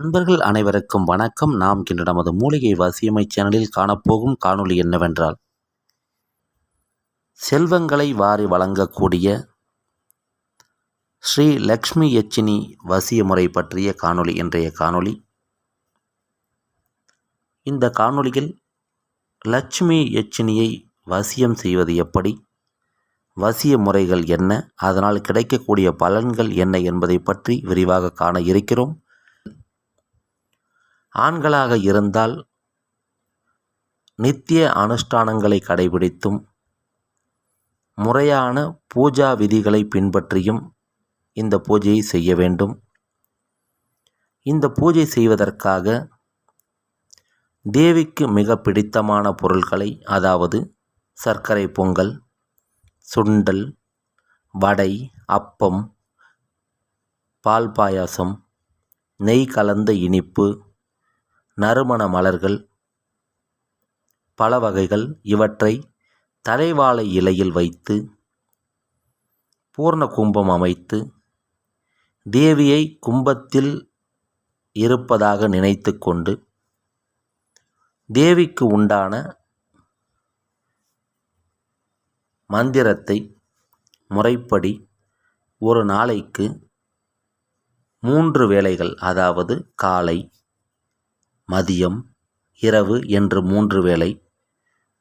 நண்பர்கள் அனைவருக்கும் வணக்கம். நாம் இன்று நமது மூலிகை வசியமை சேனலில் காணப்போகும் காணொளி என்னவென்றால் செல்வங்களை வாரி வழங்கக்கூடிய ஸ்ரீ லக்ஷ்மி யச்சினி வசிய முறை பற்றிய காணொளி இன்றைய காணொளி. இந்த காணொளியில் லட்சுமி யச்சினியை வசியம் செய்வது எப்படி வசிய முறைகள் என்ன அதனால் கிடைக்கக்கூடிய பலன்கள் என்ன என்பதை பற்றி விரிவாக காண இருக்கிறோம். ஆண்களாக இருந்தால் நித்திய அனுஷ்டானங்களை கடைபிடித்தும் முறையான பூஜா விதிகளை பின்பற்றியும் இந்த பூஜையை செய்ய வேண்டும். இந்த பூஜை செய்வதற்காக தேவிக்கு மிக பிடித்தமான பொருட்களை அதாவது சர்க்கரை பொங்கல் சுண்டல் வடை அப்பம் பால் பாயாசம் நெய் கலந்த இனிப்பு நறுமண மலர்கள் பல வகைகள் இவற்றை தலைவாழை இலையில் வைத்து பூர்ண கும்பம் அமைத்து தேவியை கும்பத்தில் இருப்பதாக நினைத்து கொண்டு தேவிக்கு உண்டான மந்திரத்தை முறைப்படி ஒரு நாளைக்கு மூன்று வேளைகள் அதாவது காலை மதியம் இரவு என்று மூன்று வேளை.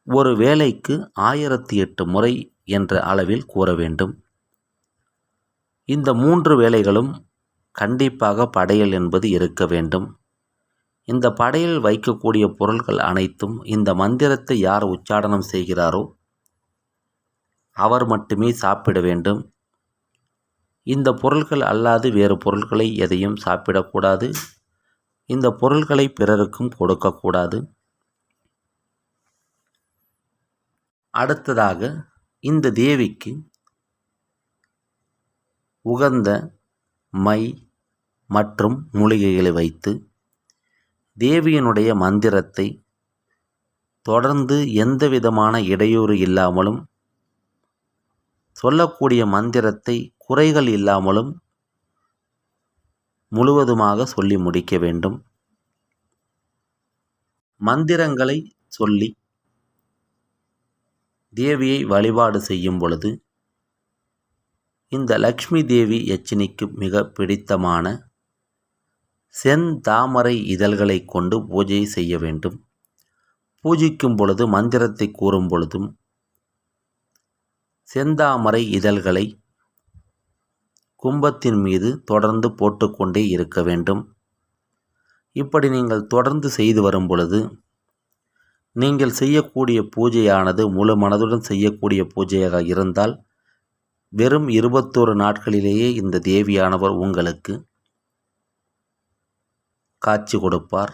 ஒரு வேளைக்கு ஆயிரத்தி எட்டு முறை என்ற அளவில் கூற வேண்டும். இந்த மூன்று வேலைகளும் கண்டிப்பாக படையல் என்பது இருக்க வேண்டும். இந்த படையல் வைக்கக்கூடிய பொருள்கள் அனைத்தும் இந்த மந்திரத்தை யார் உச்சாடனம் செய்கிறாரோ அவர் மட்டுமே சாப்பிட வேண்டும். இந்த பொருள்கள் அல்லாது வேறு பொருட்களை எதையும் சாப்பிடக்கூடாது. இந்த பொருள்களை பிறருக்கும் கொடுக்கக்கூடாது. அடுத்ததாக இந்த தேவிக்கு உகந்த மை மற்றும் மூலிகைகளை வைத்து தேவியினுடைய மந்திரத்தை தொடர்ந்து எந்த விதமான இடையூறு இல்லாமலும் சொல்லக்கூடிய மந்திரத்தை குறைகள் இல்லாமலும் முழுவதுமாக சொல்லி முடிக்க வேண்டும். மந்திரங்களை சொல்லி தேவியை வழிபாடு செய்யும் பொழுது இந்த லக்ஷ்மி தேவி யச்சினிக்கு மிக பிடித்தமான செந்தாமரை இதழ்களை கொண்டு பூஜை செய்ய வேண்டும். பூஜிக்கும் பொழுது மந்திரத்தை கூறும் பொழுதும் செந்தாமரை இதழ்களை கும்பத்தின் மீது தொடர்ந்து போட்டுக்கொண்டே இருக்க வேண்டும். இப்படி நீங்கள் தொடர்ந்து செய்து வரும் பொழுது நீங்கள் செய்யக்கூடிய பூஜையானது முழு மனதுடன் செய்யக்கூடிய பூஜையாக இருந்தால் வெறும் இருபத்தோரு நாட்களிலேயே இந்த தேவியானவர் உங்களுக்கு காட்சி கொடுப்பார்.